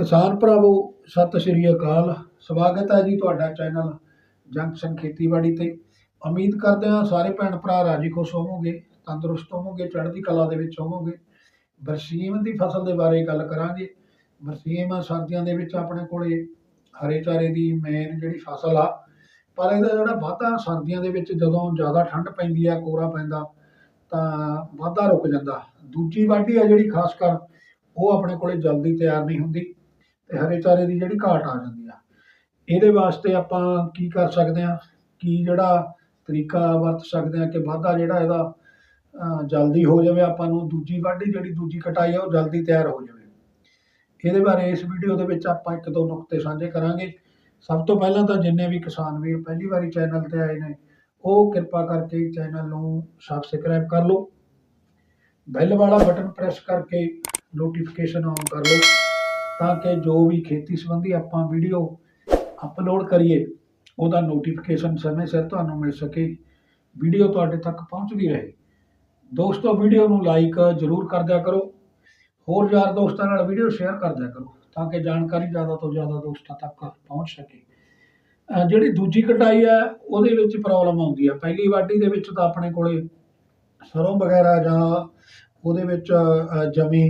ਕਿਸਾਨ ਭਰਾਵੋ, ਸਤਿ ਸ਼੍ਰੀ ਅਕਾਲ। ਸਵਾਗਤ ਹੈ ਜੀ ਤੁਹਾਡਾ ਚੈਨਲ ਜੰਕਸ਼ਨ ਖੇਤੀਬਾੜੀ ਤੇ। ਉਮੀਦ ਕਰਦੇ ਹਾਂ ਸਾਰੇ ਭੈਣ ਭਰਾ ਰਾਜੀ ਖੁਸ਼ ਹੋਵੋਗੇ, ਤੰਦਰੁਸਤ ਹੋਵੋਗੇ, ਚੜ੍ਹਦੀ ਕਲਾ ਦੇ ਵਿੱਚ ਹੋਵੋਗੇ। ਬਰਸੀਮ ਦੀ ਫਸਲ ਦੇ ਬਾਰੇ ਗੱਲ ਕਰਾਂਗੇ। ਬਰਸੀਮ ਸਰਦੀਆਂ ਦੇ ਵਿੱਚ ਆਪਣੇ ਕੋਲੇ ਹਰੇ ਚਾਰੇ ਦੀ ਮੇਨ ਜਿਹੜੀ ਫਸਲ ਆ, ਪਰ ਇਹਦਾ ਜਿਹੜਾ ਵਾਧਾ ਸਰਦੀਆਂ ਦੇ ਵਿੱਚ ਜਦੋਂ ਜ਼ਿਆਦਾ ਠੰਡ ਪੈਂਦੀ ਆ ਕੋਰਾ ਪੈਂਦਾ, ਤਾਂ ਵਾਧਾ ਰੁਕ ਜਾਂਦਾ। ਦੂਜੀ ਵਾਢੀ ਆ ਜਿਹੜੀ ਖਾਸ ਕਰ, ਉਹ ਆਪਣੇ ਕੋਲੇ ਜਲਦੀ ਤਿਆਰ ਨਹੀਂ ਹੁੰਦੀ। ਤੇ ਹਰੇ ਚਾਰੇ ਦੀ ਜਿਹੜੀ ਘਾਟ ਆ ਜਾਂਦੀ ਆ। ਇਹਦੇ ਵਾਸਤੇ ਆਪਾਂ ਕੀ ਕਰ ਸਕਦੇ ਆ? ਕੀ ਜਿਹੜਾ ਤਰੀਕਾ ਵਰਤ ਸਕਦੇ ਆ ਕਿ ਵਾਧਾ ਜਿਹੜਾ ਇਹਦਾ ਜਲਦੀ ਹੋ ਜਾਵੇ ਆਪਾਂ ਨੂੰ, ਦੂਜੀ ਵਾਢੀ ਜਿਹੜੀ ਦੂਜੀ ਕਟਾਈ ਆ, ਉਹ ਜਲਦੀ ਤਿਆਰ ਹੋ ਜਾਵੇ। ਇਹਦੇ ਬਾਰੇ ਇਸ ਵੀਡੀਓ ਦੇ ਵਿੱਚ ਆਪਾਂ ਇੱਕ ਦੋ ਨੁਕਤੇ ਸਾਂਝੇ ਕਰਾਂਗੇ। ਸਭ ਤੋਂ ਪਹਿਲਾਂ ਤਾਂ ਜਿੰਨੇ ਵੀ ਕਿਸਾਨ ਵੀਰ ਪਹਿਲੀ ਵਾਰੀ ਚੈਨਲ ਤੇ ਆਏ ਨੇ, ਉਹ ਕਿਰਪਾ ਕਰਕੇ ਚੈਨਲ ਨੂੰ ਸਬਸਕ੍ਰਾਈਬ ਕਰ ਲਓ। ਬੈਲ ਵਾਲਾ ਬਟਨ ਪ੍ਰੈਸ ਕਰਕੇ ਨੋਟੀਫਿਕੇਸ਼ਨ ਆਨ ਕਰ ਲਓ। ਤਾਂ ਕਿ ਜੋ ਵੀ ਖੇਤੀ ਸੰਬੰਧੀ ਆਪਾਂ ਵੀਡੀਓ ਅਪਲੋਡ ਕਰੀਏ, ਉਹਦਾ ਨੋਟੀਫਿਕੇਸ਼ਨ ਸਮੇਂ ਸਿਰ ਤੁਹਾਨੂੰ ਮਿਲ ਸਕੇ। ਵੀਡੀਓ ਤੁਹਾਡੇ ਤੱਕ ਪਹੁੰਚਦੀ ਰਹੇ। ਦੋਸਤੋ ਵੀਡੀਓ ਨੂੰ ਲਾਈਕ ਜ਼ਰੂਰ ਕਰ ਦਿਆ ਕਰੋ। ਹੋਰ ਯਾਰ ਦੋਸਤਾਂ ਨਾਲ ਵੀਡੀਓ ਸ਼ੇਅਰ ਕਰ ਦਿਆ ਕਰੋ, ਤਾਂ ਕਿ ਜਾਣਕਾਰੀ ਜ਼ਿਆਦਾ ਤੋਂ ਜ਼ਿਆਦਾ ਦੋਸਤਾਂ ਤੱਕ ਪਹੁੰਚ ਸਕੇ। ਜਿਹੜੀ ਦੂਜੀ ਕਟਾਈ ਹੈ, ਉਹਦੇ ਵਿੱਚ ਪ੍ਰੋਬਲਮ ਆਉਂਦੀ ਹੈ। ਪਹਿਲੀ ਵਾਢੀ ਦੇ ਵਿੱਚ ਤਾਂ ਆਪਣੇ ਕੋਲੇ ਸਰੋਂ ਵਗੈਰਾ ਜਾਂ ਉਹਦੇ ਵਿੱਚ ਜਮੀ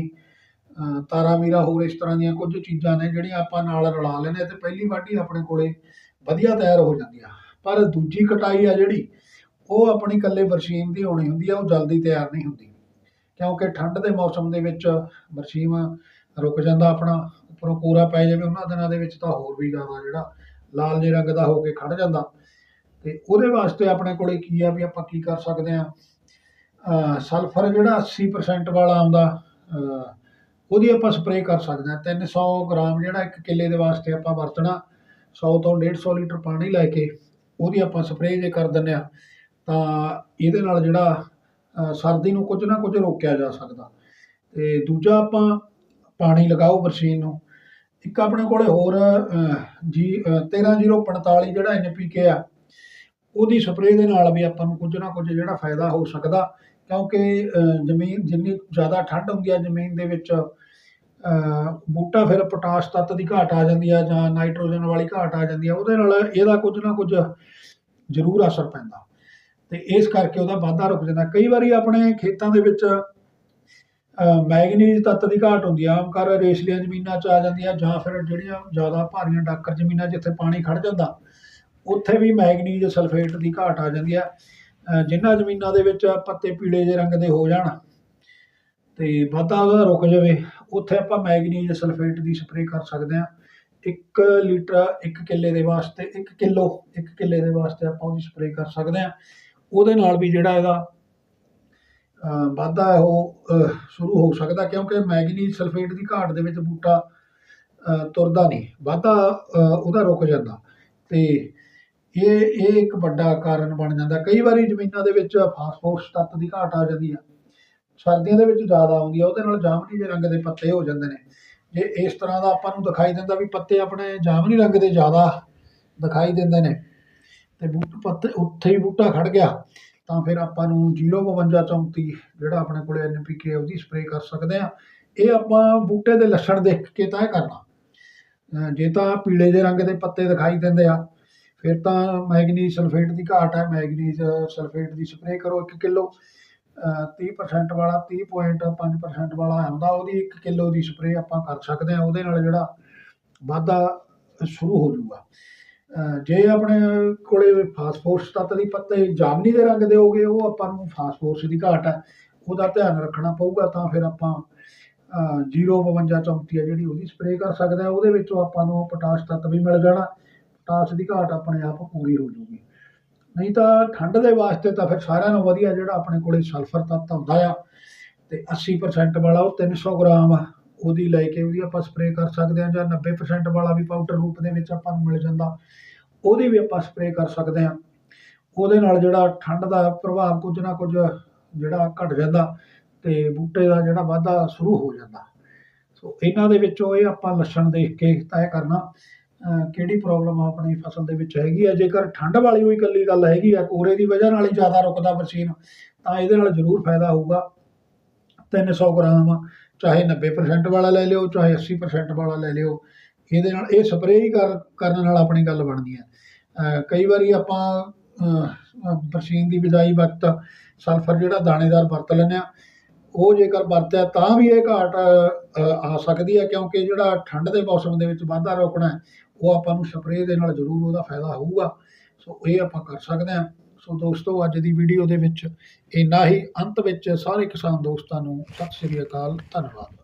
ਤਾਰਾ ਮੀਰਾ ਹੋਰ ਇਸ ਤਰ੍ਹਾਂ ਦੀਆਂ ਕੁਝ ਚੀਜ਼ਾਂ ਨੇ ਜਿਹੜੀਆਂ ਆਪਾਂ ਨਾਲ ਰਲਾ ਲੈਂਦੇ ਹਾਂ ਤੇ ਪਹਿਲੀ ਵਾਢੀ ਆਪਣੇ ਕੋਲੇ ਵਧੀਆ ਤਿਆਰ ਹੋ ਜਾਂਦੀ ਆ ਪਰ ਦੂਜੀ ਕਟਾਈ ਆ ਜਿਹੜੀ, ਉਹ ਆਪਣੀ ਇਕੱਲੇ ਬਰਸੀਮ ਦੀ ਹੋਣੀ ਹੁੰਦੀ ਆ, ਉਹ ਜਲਦੀ ਤਿਆਰ ਨਹੀਂ ਹੁੰਦੀ। ਕਿਉਂਕਿ ਠੰਡ ਦੇ ਮੌਸਮ ਦੇ ਵਿੱਚ ਬਰਸੀਮ ਰੁਕ ਜਾਂਦਾ ਆਪਣਾ, ਉੱਪਰੋਂ ਕੋਰਾ ਪੈ ਜਾਵੇ ਉਹਨਾਂ ਦਿਨਾਂ ਦੇ ਵਿੱਚ ਤਾਂ ਹੋਰ ਵੀ ਜ਼ਿਆਦਾ ਜਿਹੜਾ ਲਾਲ ਜੇ ਰੰਗ ਦਾ ਹੋ ਕੇ ਖੜ ਜਾਂਦਾ। ਤੇ ਉਹਦੇ ਵਾਸਤੇ ਆਪਣੇ ਕੋਲੇ ਕੀ ਆ ਵੀ ਆਪਾਂ ਕੀ ਕਰ ਸਕਦੇ ਆ ਸਲਫਰ ਜਿਹੜਾ 80% ਵਾਲਾ ਆਉਂਦਾ ਉਹਦੀ ਆਪਾਂ ਸਪਰੇਅ ਕਰ ਸਕਦੇ ਆ 300 ਗ੍ਰਾਮ ਜਿਹੜਾ ਇੱਕ ਕਿੱਲੇ ਦੇ ਵਾਸਤੇ ਆਪਾਂ ਵਰਤਣਾ 100 ਤੋਂ 150 ਲੀਟਰ ਪਾਣੀ ਲੈ ਕੇ ਉਹਦੀ ਆਪਾਂ ਸਪਰੇਅ ਜੇ ਕਰ ਦਿੰਦੇ ਆ ਤਾਂ ਇਹਦੇ ਨਾਲ ਜਿਹੜਾ ਸਰਦੀ ਨੂੰ ਕੁਝ ਨਾ ਕੁਝ ਰੋਕਿਆ ਜਾ ਸਕਦਾ। ਤੇ ਦੂਜਾ ਆਪਾਂ ਪਾਣੀ ਲਗਾਓ ਬਰਸੀਨ ਨੂੰ। ਇੱਕ ਆਪਣੇ ਕੋਲੇ ਹੋਰ ਅਹ, ਜੀ ਅਹ, 13045 ਜਿਹੜਾ ਐਨਪੀਕੇ ਆ ਉਹਦੀ ਸਪਰੇਅ ਦੇ ਨਾਲ ਵੀ ਆਪਾਂ ਨੂੰ ਕੁਝ ਨਾ ਕੁਝ ਜਿਹੜਾ ਫਾਇਦਾ ਹੋ ਸਕਦਾ, ਕਿਉਂਕਿ ਜ਼ਮੀਨ ਜਿੰਨੀ ਜ਼ਿਆਦਾ ਠੰਡ ਹੁੰਦੀ ਆ ਜ਼ਮੀਨ ਦੇ ਵਿੱਚ ਬੂਟਾ ਫਿਰ ਪੋਟਾਸ਼ ਤੱਤ ਦੀ ਘਾਟ ਆ ਜਾਂਦੀ ਆ ਜਾਂ ਨਾਈਟ੍ਰੋਜਨ ਵਾਲੀ ਘਾਟ ਆ ਜਾਂਦੀ ਆ, ਉਹਦੇ ਨਾਲ ਇਹਦਾ ਕੁਝ ਨਾ ਕੁਝ ਜ਼ਰੂਰ ਅਸਰ ਪੈਂਦਾ। ਤੇ ਇਸ ਕਰਕੇ ਉਹਦਾ ਵਾਧਾ ਰੁਕ ਜਾਂਦਾ। ਕਈ ਵਾਰੀ ਆਪਣੇ ਖੇਤਾਂ ਦੇ ਵਿੱਚ ਮੈਗਨੀਜ਼ ਤੱਤ ਦੀ ਘਾਟ ਹੁੰਦੀ ਆ, ਆਮ ਕਰ ਰੇਸ਼ਲੀਆਂ ਜ਼ਮੀਨਾਂ 'ਚ ਆ ਜਾਂਦੀ ਆ ਜਾਂ ਫਿਰ ਜਿਹੜੀਆਂ ਜ਼ਿਆਦਾ ਭਾਰੀਆਂ ਡਾਕਰ ਜ਼ਮੀਨਾਂ ਜਿੱਥੇ ਪਾਣੀ ਖੜ ਜਾਂਦਾ ਉੱਥੇ ਵੀ ਮੈਗਨੀਜ਼ ਸਲਫੇਟ ਦੀ ਘਾਟ ਆ ਜਾਂਦੀ ਆ। ਅਹ, ਜਿਨ੍ਹਾਂ ਜ਼ਮੀਨਾਂ ਦੇ ਵਿੱਚ ਪੱਤੇ ਪੀਲੇ ਜਿਹੇ ਰੰਗ ਦੇ ਹੋ ਜਾਣ ਤੇ ਵਾਧਾ ਉਹਦਾ ਰੁਕ ਜਾਵੇ ਉੱਥੇ ਆਪਾਂ ਮੈਗਨੀਜ਼ ਸਲਫੇਟ ਦੀ ਸਪਰੇਅ ਕਰ ਸਕਦੇ ਹਾਂ 1 ਲੀਟਰ 1 ਕਿੱਲੇ ਦੇ ਵਾਸਤੇ 1 ਕਿਲੋ 1 ਕਿੱਲੇ ਦੇ ਵਾਸਤੇ ਆਪਾਂ ਉਹਦੀ ਸਪਰੇਅ ਕਰ ਸਕਦੇ ਹਾਂ ਉਹਦੇ ਨਾਲ ਵੀ ਜਿਹੜਾ ਇਹਦਾ ਵਾਧਾ ਉਹ ਸ਼ੁਰੂ ਹੋ ਸਕਦਾ ਕਿਉਂਕਿ ਮੈਗਨੀਜ਼ ਸਲਫੇਟ ਦੀ ਘਾਟ ਦੇ ਵਿੱਚ ਬੂਟਾ ਤੁਰਦਾ ਨਹੀਂ। ਵਾਧਾ ਉਹਦਾ ਰੁਕ ਜਾਂਦਾ ਤੇ ਇਹ ਇਹ ਇੱਕ ਵੱਡਾ ਕਾਰਨ ਬਣ ਜਾਂਦਾ। ਕਈ ਵਾਰੀ ਜ਼ਮੀਨਾਂ ਦੇ ਵਿੱਚ ਫਾਸਫੋਰਸ ਤੱਤ ਦੀ ਘਾਟ ਆ ਜਾਂਦੀ ਆ। ਸਰਦੀਆਂ ਦੇ ਵਿੱਚ ਜ਼ਿਆਦਾ ਆਉਂਦੀ ਆ, ਉਹਦੇ ਨਾਲ ਜਾਮਨੀ ਦੇ ਰੰਗ ਦੇ ਪੱਤੇ ਹੋ ਜਾਂਦੇ ਨੇ। ਜੇ ਇਸ ਤਰ੍ਹਾਂ ਦਾ ਆਪਾਂ ਨੂੰ ਦਿਖਾਈ ਦਿੰਦਾ ਵੀ ਪੱਤੇ ਆਪਣੇ ਜਾਮਨੀ ਰੰਗ ਦੇ ਜ਼ਿਆਦਾ ਦਿਖਾਈ ਦਿੰਦੇ ਨੇ। ਤੇ ਬੂਟ ਪੱਤੇ, ਉੱਥੇ ਹੀ ਬੂਟਾ ਖੜ ਗਿਆ, ਤਾਂ ਫਿਰ ਆਪਾਂ ਨੂੰ 052 34 ਜਿਹੜਾ ਆਪਣੇ ਕੋਲੇ ਐਨਪੀਕੇ ਉਹਦੀ ਸਪਰੇਅ ਕਰ ਸਕਦੇ ਆ। ਇਹ ਆਪਾਂ ਬੂਟੇ ਦੇ ਲੱਛਣ ਦੇਖ ਕੇ ਤੈਅ ਕਰਨਾ। ਜੇ ਤਾਂ ਪੀਲੇ ਦੇ ਰੰਗ ਦੇ ਪੱਤੇ ਦਿਖਾਈ ਦਿੰਦੇ ਆ ਫਿਰ ਤਾਂ ਮੈਗਨੀਜ਼ ਸਲਫੇਟ ਦੀ ਘਾਟ ਹੈ, ਮੈਗਨੀਜ਼ ਸਲਫੇਟ ਦੀ ਸਪਰੇਅ ਕਰੋ 1 ਕਿਲੋ 30% ਵਾਲਾ 30.5% ਵਾਲਾ ਆਉਂਦਾ ਉਹਦੀ 1 ਕਿਲੋ ਦੀ ਸਪਰੇਅ ਆਪਾਂ ਕਰ ਸਕਦੇ ਆ ਉਹਦੇ ਨਾਲ ਜਿਹੜਾ ਵਾਧਾ ਸ਼ੁਰੂ ਹੋ ਜਾਊਗਾ। ਜੇ ਆਪਣੇ ਕੋਲੇ ਫਾਸਫੋਰਸ ਤੱਤ ਦੀ ਪੱਤੇ ਜਾਮਨੀ ਦੇ ਰੰਗ ਦੇ ਹੋਗੇ ਉਹ ਆਪਾਂ ਨੂੰ ਫਾਸਫੋਰਸ ਦੀ ਘਾਟ ਹੈ, ਉਹਦਾ ਧਿਆਨ ਰੱਖਣਾ ਪਊਗਾ ਤਾਂ ਫਿਰ ਆਪਾਂ, ਅਹ 052 ਚੌਂਤੀ ਹੈ ਜਿਹੜੀ ਉਹਦੀ ਸਪਰੇਅ ਕਰ ਸਕਦੇ ਆ ਉਹਦੇ ਵਿੱਚੋਂ ਆਪਾਂ ਨੂੰ ਪੋਟਾਸ਼ ਤੱਤ ਵੀ ਮਿਲ ਜਾਣਾ। ਪੋਟਾਸ਼ ਦੀ ਘਾਟ ਆਪਣੇ ਆਪ ਪੂਰੀ ਹੋ ਜੂਗੀ। ਨਹੀਂ ਤਾਂ ਠੰਡ ਦੇ ਵਾਸਤੇ ਤਾਂ ਫਿਰ ਸਾਰਿਆਂ ਨੂੰ ਵਧੀਆ ਜਿਹੜਾ ਆਪਣੇ ਕੋਲੇ ਸਲਫਰ ਤੱਤ ਆਉਂਦਾ ਆ ਤੇ 80% ਵਾਲਾ ਉਹ 300 ਗ੍ਰਾਮ ਆ, ਉਹਦੀ ਲੈ ਕੇ ਉਹਦੀ ਆਪਾਂ ਸਪਰੇਅ ਕਰ ਸਕਦੇ ਹਾਂ ਜਾਂ 90% ਵਾਲਾ ਵੀ ਪਾਊਡਰ ਰੂਪ ਦੇ ਵਿੱਚ ਆਪਾਂ ਨੂੰ ਮਿਲ ਜਾਂਦਾ, ਉਹਦੀ ਵੀ ਆਪਾਂ ਸਪਰੇਅ ਕਰ ਸਕਦੇ ਹਾਂ ਉਹਦੇ ਨਾਲ ਜਿਹੜਾ ਠੰਡ ਦਾ ਪ੍ਰਭਾਵ ਕੁਝ ਨਾ ਕੁਝ ਜਿਹੜਾ ਘਟ ਜਾਂਦਾ ਤੇ ਬੂਟੇ ਦਾ ਜਿਹੜਾ ਵਾਧਾ ਸ਼ੁਰੂ ਹੋ ਜਾਂਦਾ। ਸੋ ਇਹਨਾਂ ਦੇ ਵਿੱਚੋਂ ਇਹ ਆਪਾਂ ਲੱਛਣ ਦੇਖ ਕੇ ਤੈਅ ਕਰਨਾ। ਕਿਹੜੀ ਪ੍ਰੋਬਲਮ ਆਪਣੀ ਫਸਲ ਦੇ ਵਿੱਚ ਹੈਗੀ ਆ? ਜੇਕਰ ਠੰਡ ਵਾਲੀ ਹੋਈ ਇਕੱਲੀ ਗੱਲ ਹੈਗੀ ਆ ਕੋਰੇ ਦੀ ਵਜ੍ਹਾ ਨਾਲ ਹੀ ਜ਼ਿਆਦਾ ਰੁਕਦਾ ਬਰਸੀਨ ਤਾਂ ਇਹਦੇ ਨਾਲ ਜ਼ਰੂਰ ਫਾਇਦਾ ਹੋਊਗਾ। 300 ਗ੍ਰਾਮ ਚਾਹੇ 90% ਵਾਲਾ ਲੈ ਲਿਓ ਚਾਹੇ 80% ਵਾਲਾ ਲੈ ਲਿਓ ਇਹਦੇ ਨਾਲ ਇਹ ਸਪਰੇਅ ਹੀ ਕਰ ਕਰਨ ਨਾਲ ਆਪਣੀ ਗੱਲ ਬਣਦੀ ਹੈ ਕਈ ਵਾਰੀ ਆਪਾਂ ਅ, ਬਰਸੀਨ ਦੀ ਬਿਜਾਈ ਵਕਤ ਸਲਫਰ ਜਿਹੜਾ ਦਾਣੇਦਾਰ ਵਰਤ ਲੈਂਦੇ ਆ ਉਹ ਜੇਕਰ ਵਰਤਿਆ ਤਾਂ ਵੀ ਇਹ ਘਾਟ ਆ ਸਕਦੀ ਹੈ ਕਿਉਂਕਿ ਜਿਹੜਾ ਠੰਡ ਦੇ ਮੌਸਮ ਦੇ ਵਿੱਚ ਵਾਧਾ ਰੋਕਣਾ ਉਹ ਆਪਾਂ ਨੂੰ ਸਪਰੇਅ ਦੇ ਨਾਲ ਜ਼ਰੂਰ ਉਹਦਾ ਫਾਇਦਾ ਹੋਊਗਾ। ਸੋ ਇਹ ਆਪਾਂ ਕਰ ਸਕਦੇ ਹਾਂ। ਸੋ ਦੋਸਤੋ, ਅੱਜ ਦੀ ਵੀਡੀਓ ਦੇ ਵਿੱਚ ਇੰਨਾ ਹੀ। ਅੰਤ ਵਿੱਚ ਸਾਰੇ ਕਿਸਾਨ ਦੋਸਤਾਂ ਨੂੰ ਸਤਿ ਸ੍ਰੀ ਅਕਾਲ, ਧੰਨਵਾਦ।